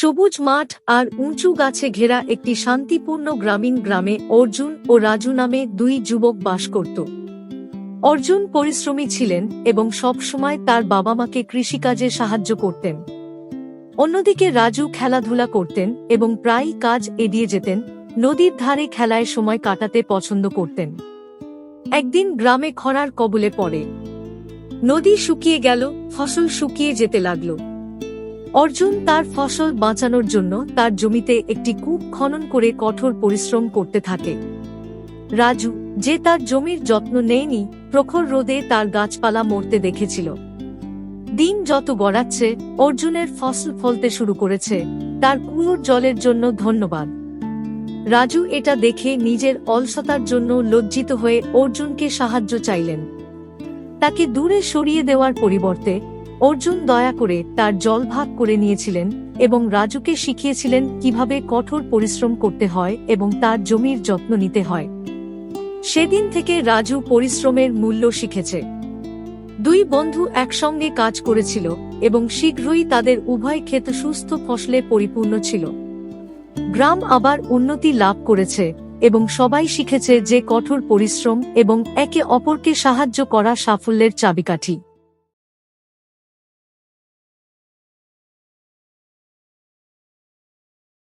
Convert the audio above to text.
সবুজ মাঠ আর উঁচু গাছে ঘেরা একটি শান্তিপূর্ণ গ্রামীণ গ্রামে অর্জুন ও রাজু নামে দুই যুবক বাস করত। অর্জুন পরিশ্রমী ছিলেন এবং সবসময় তার বাবা মাকে কৃষিকাজে সাহায্য করতেন। অন্যদিকে রাজু খেলাধুলা করতেন এবং প্রায়ই কাজ এড়িয়ে যেতেন, নদীর ধারে খেলায় সময় কাটাতে পছন্দ করতেন। একদিন গ্রামে খরার কবলে পড়ে। নদী শুকিয়ে গেল, ফসল শুকিয়ে যেতে লাগল। অর্জুন তার ফসল বাঁচানোর জন্য তার জমিতে একটি কূপ খনন করে কঠোর পরিশ্রম করতে থাকে। রাজু, যে তার জমির যত্ন নেয়নি, প্রখর রোদে তার গাছপালা মরতে দেখেছিল। দিন যত গড়াচ্ছে, অর্জুনের ফসল ফলতে শুরু করেছে। তার কুয়োর জলের জন্য ধন্যবাদ। রাজু এটা দেখে নিজের অলসতার জন্য লজ্জিত হয়ে অর্জুনকে সাহায্য চাইলেন। তাকে দূরে সরিয়ে দেওয়ার পরিবর্তে অর্জুন দয়া করে তার জল ভাগ করে নিয়েছিলেন এবং রাজুকে শিখিয়েছিলেন কীভাবে কঠোর পরিশ্রম করতে হয় এবং তার জমির যত্ন নিতে হয়। সেদিন থেকে রাজু পরিশ্রমের মূল্য শিখেছে। দুই বন্ধু একসঙ্গে কাজ করেছিল এবং শীঘ্রই তাদের উভয় ক্ষেত সুস্থ ফসলে পরিপূর্ণ ছিল। গ্রাম আবার উন্নতি লাভ করেছে এবং সবাই শিখেছে যে কঠোর পরিশ্রম এবং একে অপরকে সাহায্য করা সাফল্যের চাবিকাঠি।